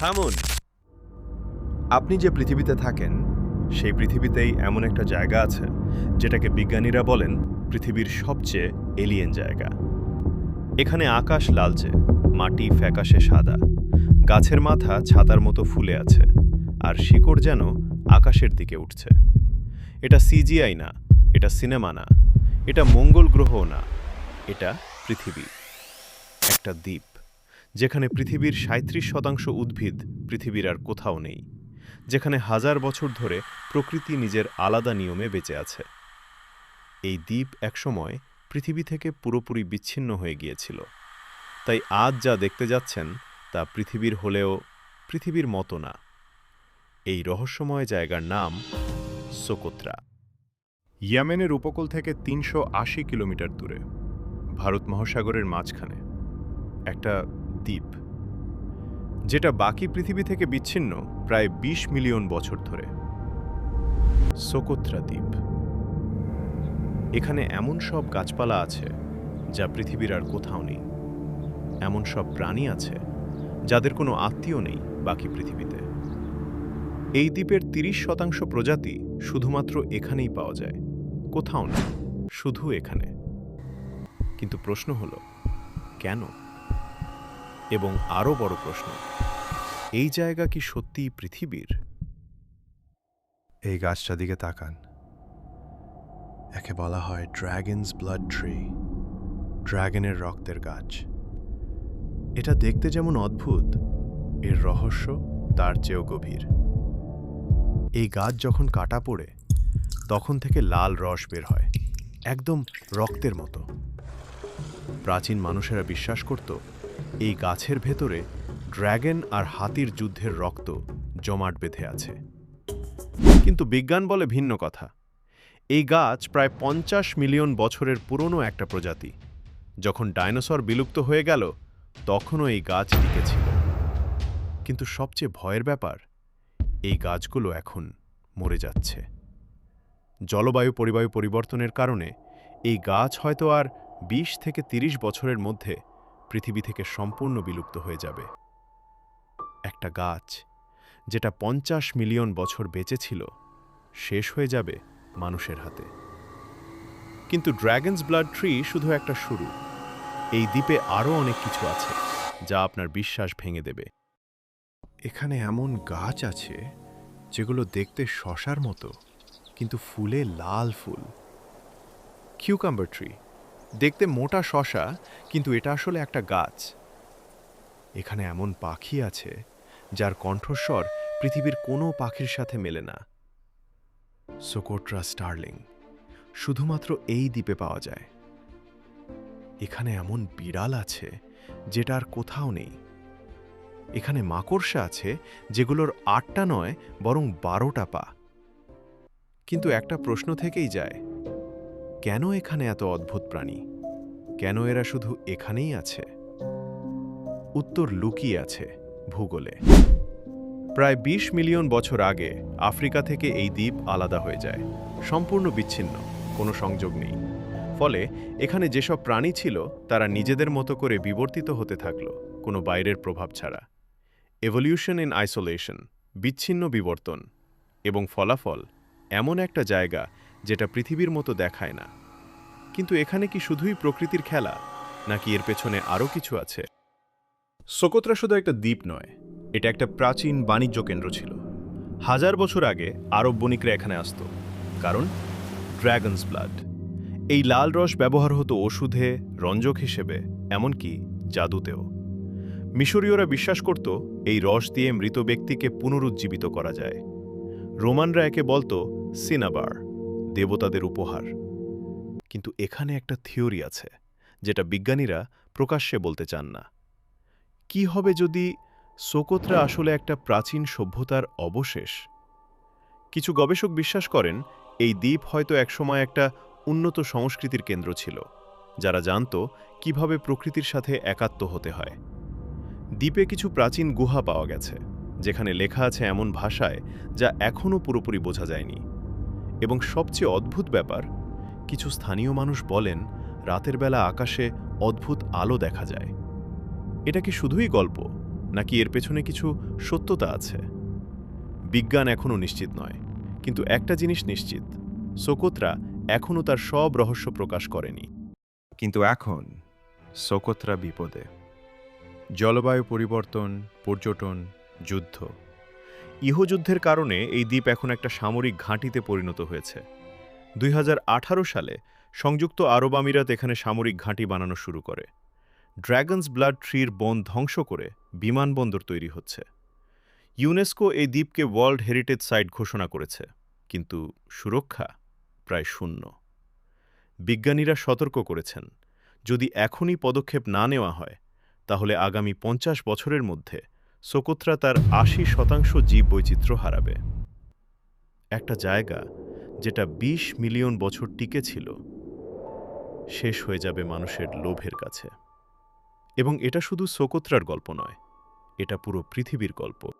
থামুন। আপনি যে পৃথিবীতে থাকেন, সেই পৃথিবীতেই এমন একটা জায়গা আছে, যেটাকে বিজ্ঞানীরা বলেন পৃথিবীর সবচেয়ে এলিয়েন জায়গা। এখানে আকাশ লালচে, মাটি ফ্যাকাশে সাদা, গাছের মাথা ছাতার মতো ফুলে আছে, আর শিকড় যেন আকাশের দিকে উঠছে। এটা সিজিআই না, এটা সিনেমা না, এটা মঙ্গল গ্রহও না, এটা পৃথিবী। একটা দ্বীপ। যেখানে পৃথিবীর সাঁত্রিশ শতাংশ উদ্ভিদ পৃথিবীর আর কোথাও নেই, যেখানে হাজার বছর ধরে প্রকৃতি নিজের আলাদা নিয়মে বেঁচে আছে। এই দ্বীপ একসময় পৃথিবী থেকে পুরোপুরি বিচ্ছিন্ন হয়ে গিয়েছিল। তাই আজ যা দেখতে যাচ্ছেন তা পৃথিবীর হলেও পৃথিবীর মতো না। এই রহস্যময় জায়গার নাম সোকোত্রা। ইয়ামেনের উপকূল থেকে তিনশো আশি কিলোমিটার দূরে, ভারত মহাসাগরের মাঝখানে। একটা দ্বীপ, যেটা বাকি পৃথিবী থেকে বিচ্ছিন্ন প্রায় ২০ মিলিয়ন বছর ধরে। সোকোত্রা দ্বীপ। এখানে এমন সব গাছপালা আছে যা পৃথিবীর আর কোথাও নেই। এমন সব প্রাণী আছে যাদের কোনো আত্মীয় নেই বাকি পৃথিবীতে। এই দ্বীপের ৩০ শতাংশ প্রজাতি শুধুমাত্র এখানেই পাওয়া যায়, কোথাও না শুধু এখানে। কিন্তু প্রশ্ন হলো, কেন? এবং আরও বড় প্রশ্ন, এই জায়গা কি সত্যিই পৃথিবীর? এই গাছটা দিকে তাকান। একে বলা হয় ড্র্যাগনস ব্লাড ট্রি ড্র্যাগনের রক্তের গাছ। এটা দেখতে যেমন অদ্ভুত, এর রহস্য তার চেয়েও গভীর। এই গাছ যখন কাটা পড়ে, তখন থেকে লাল রস বের হয়, একদম রক্তের মতো। প্রাচীন মানুষেরা বিশ্বাস করত এই গাছের ভেতরে ড্র্যাগন আর হাতির যুদ্ধের রক্ত জমাট বেঁধে আছে। কিন্তু বিজ্ঞান বলে ভিন্ন কথা। এই গাছ প্রায় পঞ্চাশ মিলিয়ন বছরের পুরনো একটা প্রজাতি। যখন ডাইনোসর বিলুপ্ত হয়ে গেল, তখনও এই গাছ টিকে ছিল। কিন্তু সবচেয়ে ভয়ের ব্যাপার, এই গাছগুলো এখন মরে যাচ্ছে। জলবায়ু পরিবায়ু পরিবর্তনের কারণে এই গাছ হয়তো আর ২০ থেকে ৩০ বছরের মধ্যে পৃথিবী থেকে সম্পূর্ণ বিলুপ্ত হয়ে যাবে। একটা গাছ যেটা পঞ্চাশ মিলিয়ন বছর বেঁচে ছিল শেষ হয়ে যাবে মানুষের হাতে। কিন্তু ড্র্যাগনস ব্লাড ট্রি শুধু একটা শুরু। এই দ্বীপে আরও অনেক কিছু আছে, যা আপনার বিশ্বাস ভেঙে দেবে। এখানে এমন গাছ আছে, যেগুলো দেখতে শশার মতো, কিন্তু ফুলে লাল ফুল। কিউকাম্বার ট্রি দেখতে মোটা শশা, কিন্তু এটা আসলে একটা গাছ। এখানে এমন পাখি আছে, যার কণ্ঠস্বর পৃথিবীর কোনো পাখির সাথে মেলে না। সোকোট্রা স্টার্লিং, শুধুমাত্র এই দ্বীপে পাওয়া যায়। এখানে এমন বিড়াল আছে, যেটা আর কোথাও নেই। এখানে মাকড়সা আছে, যেগুলোর আটটা নয়, বরং বারোটা পা। কিন্তু একটা প্রশ্ন থেকেই যায় কেন এখানে এত অদ্ভুত প্রাণী? কেন এরা শুধু এখানেই আছে? উত্তর লুকিয়ে আছে ভূগোলে। প্রায় ২০ মিলিয়ন বছর আগে আফ্রিকা থেকে এই দ্বীপ আলাদা হয়ে যায়। সম্পূর্ণ বিচ্ছিন্ন, কোনো সংযোগ নেই। ফলে এখানে যেসব প্রাণী ছিল, তারা নিজেদের মতো করে বিবর্তিত হতে থাকল, কোনো বাইরের প্রভাব ছাড়া। এভলিউশন ইন আইসোলেশন বিচ্ছিন্ন বিবর্তন এবং ফলাফল এমন একটা জায়গা যেটা পৃথিবীর মতো দেখায় না। কিন্তু এখানে কি শুধুই প্রকৃতির খেলা, নাকি এর পেছনে আরও কিছু আছে? সোকোত্রা শুধু একটা দ্বীপ নয়, এটা একটা প্রাচীন বাণিজ্য কেন্দ্র ছিল। হাজার বছর আগে আরব বণিকরা এখানে আসত, কারণ ড্র্যাগনস ব্লাড। এই লাল রস ব্যবহার হতো ওষুধে, রঞ্জক হিসেবে, এমনকি জাদুতেও। মিশরীয়রা বিশ্বাস করত এই রস দিয়ে মৃত ব্যক্তিকে পুনরুজ্জীবিত করা যায়। রোমানরা একে বলতো সিনাবার। দেবতাদের উপহার। কিন্তু এখানে একটা থিওরি আছে, যেটা বিজ্ঞানীরা প্রকাশ্যে বলতে চান না। কি হবে যদি সোকোতরা আসলে একটা প্রাচীন সভ্যতার অবশেষ? কিছু গবেষক বিশ্বাস করেন, এই দ্বীপ হয়তো একসময় একটা উন্নত সংস্কৃতির কেন্দ্র ছিল, যারা জানত কীভাবে প্রকৃতির সাথে একাত্ম হতে হয়। দ্বীপে কিছু প্রাচীন গুহা পাওয়া গেছে, যেখানে লেখা আছে এমন ভাষায় যা এখনও পুরোপুরি বোঝা যায়নি। এবং সবচেয়ে অদ্ভুত ব্যাপার, কিছু স্থানীয় মানুষ বলেন, রাতের বেলা আকাশে অদ্ভুত আলো দেখা যায়। এটা কি শুধুই গল্প, নাকি এর পেছনে কিছু সত্যতা আছে? বিজ্ঞান এখনও নিশ্চিত নয়, কিন্তু একটা জিনিস নিশ্চিত, সোকোত্রা এখনও তার সব রহস্য প্রকাশ করেনি। কিন্তু এখন সোকোত্রা বিপদে। জলবায়ু পরিবর্তন, পর্যটন, যুদ্ধ ইহযুদ্ধের কারণে এই দ্বীপ এখন একটা সামরিক ঘাঁটিতে পরিণত হয়েছে। দুই হাজার আঠারো সালে সংযুক্ত আরব আমিরাত এখানে সামরিক ঘাঁটি বানানো শুরু করে। ড্র্যাগনস ব্লাড ট্রির বন ধ্বংস করে বিমানবন্দর তৈরি হচ্ছে। ইউনেস্কো এই দ্বীপকে ওয়ার্ল্ড হেরিটেজ সাইট ঘোষণা করেছে, কিন্তু সুরক্ষা প্রায় শূন্য। বিজ্ঞানীরা সতর্ক করেছেন, যদি এখনই পদক্ষেপ না নেওয়া হয়, তাহলে আগামী পঞ্চাশ বছরের মধ্যে সোকোত্রা তার আশি শতাংশ জীব বৈচিত্র্য হারাবে। একটা জায়গা যেটা ২০ মিলিয়ন বছর টিকে ছিল, শেষ হয়ে যাবে মানুষের লোভের কাছে। এবং এটা শুধু সোকোত্রার গল্প নয়, এটা পুরো পৃথিবীর গল্প।